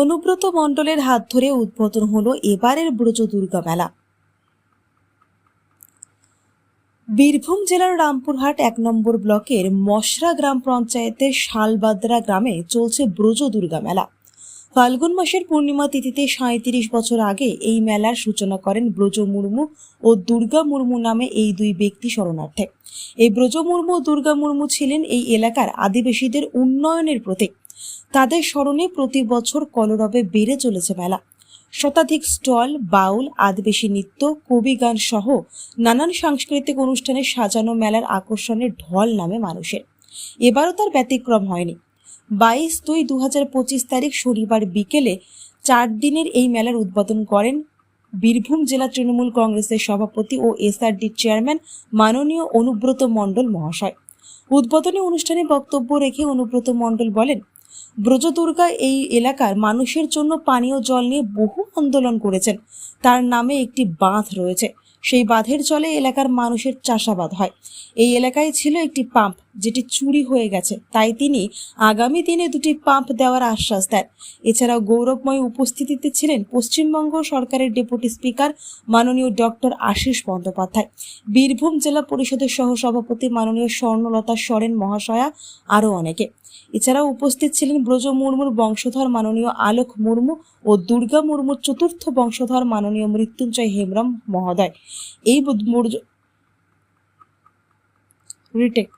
অনুব্রত মণ্ডলের হাত ধরে উদ্বোধন হলো এবারের ব্রজ দুর্গা মেলা। বীরভূম জেলার রামপুরহাট এক নম্বর ব্লকের মশরা গ্রাম পঞ্চায়েতের শালবাদরা গ্রামে চলছে ব্রজ দুর্গা মেলা। ফাল্গুন মাসের পূর্ণিমা তিথিতে সাঁত্রিশ বছর আগে এই মেলার সূচনা করেন ব্রজ মুর্মু ও দুর্গা মুর্মু নামে এই দুই ব্যক্তি শরণার্থে। এই ব্রজ মুর্মু ও দুর্গা মুর্মু ছিলেন এই এলাকার আদিবাসীদের উন্নয়নের প্রতীক। তাদের স্মরণে প্রতি বছর কলরবে বেড়ে চলেছে মেলা। শতাধিক স্টল, বাউল, আদিবাসী নৃত্য, কবি গান সহ নানান সাংস্কৃতিক অনুষ্ঠানে সাজানো মেলার আকর্ষণের ঢল নামে মানুষের। এবারও তার ব্যতিক্রম হয়নি। বাইশ দুই দু হাজার পঁচিশ তারিখ শনিবার বিকেলে চার দিনের এই মেলার উদ্বোধন করেন বীরভূম জেলা তৃণমূল কংগ্রেসের সভাপতি ও এসআরডি চেয়ারম্যান মাননীয় অনুব্রত মণ্ডল মহাশয়। উদ্বোধনী অনুষ্ঠানে বক্তব্য রেখে অনুব্রত মণ্ডল বলেন ব্রজদুর্গা এই এলাকার মানুষের জন্য পানীয় জল নিয়ে বহু আন্দোলন করেছেন। তার নামে একটি বাঁধ রয়েছে। সেই বাঁধের জলে এলাকার মানুষের চাষাবাদ হয়। এই এলাকায় ছিল একটি পাম্প, যেটি চুরি হয়ে গেছে। তাই তিনি আগামী দিনে দুটি পাম্প দেওয়ার আশ্বাস দেন। এছাড়াও গৌরবময় উপস্থিতিতে ছিলেন পশ্চিমবঙ্গ সরকারের ডেপুটি স্পিকার মাননীয় ডক্টর আশিস বন্দ্যোপাধ্যায়। বীরভূম জেলা পরিষদের সহসভাপতি মাননীয় স্বর্ণলতা সরেন মহাশয়া আরও অনেকে। এছাড়াও উপস্থিত ছিলেন ব্রজ মুর্মুর বংশধর মাননীয় আলোক মুর্মু ও দুর্গা মুর্মুর চতুর্থ বংশধর মাননীয় মৃত্যুঞ্জয় হেমরাম মহোদয়। এই রিটেক।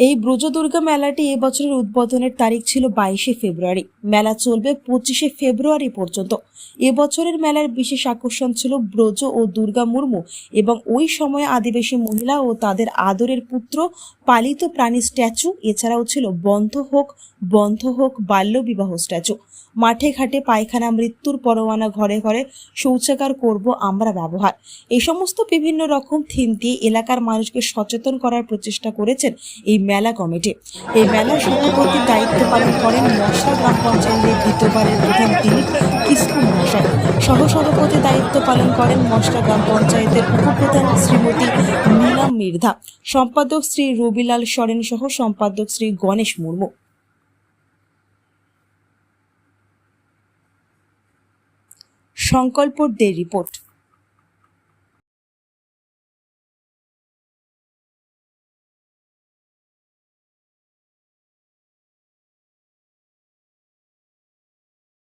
এই ব্রজদুর্গা মেলাটি এবছরের উদ্বোধনের তারিখ ছিল বাইশে ফেব্রুয়ারি। মেলা চলবে পঁচিশে ফেব্রুয়ারি পর্যন্ত। এবছরের মেলার বিশেষ আকর্ষণ ছিল ব্রজ ও দুর্গা মুর্মু এবং ওই সময়ে আদিবাসী মহিলা ও তাদের আদরের পুত্র, পালিত প্রাণী স্ট্যাচু, এছাড়াও ছিল বন্ধ হোক বন্ধ হোক বাল্যবিবাহ স্ট্যাচু। মাঠে ঘাটে পায়খানা, মৃত্যুর পরোয়ানা, ঘরে ঘরে শৌচাগার করব আমরা ব্যবহার। এই সমস্ত বিভিন্ন রকম থিম দিয়ে এলাকার মানুষকে সচেতন করার প্রচেষ্টা করেছেন এই মেলা কমিটি। এই মেলার সভাপতির দায়িত্ব পালন করেন মশলা গ্রাম পঞ্চায়েতের দ্বিতীয়বারের প্রধান তিনি কিসকু মহাশয় সহসভাপতি দায়িত্ব পালন করেন মশলা গ্রাম পঞ্চায়েতের উপপ্রধান শ্রীমতী নীলাম মির্ধা, সম্পাদক শ্রী রবিলাল সরেন সহ সম্পাদক শ্রী গণেশ মুর্মু। সংকল্প দে রিপোর্ট।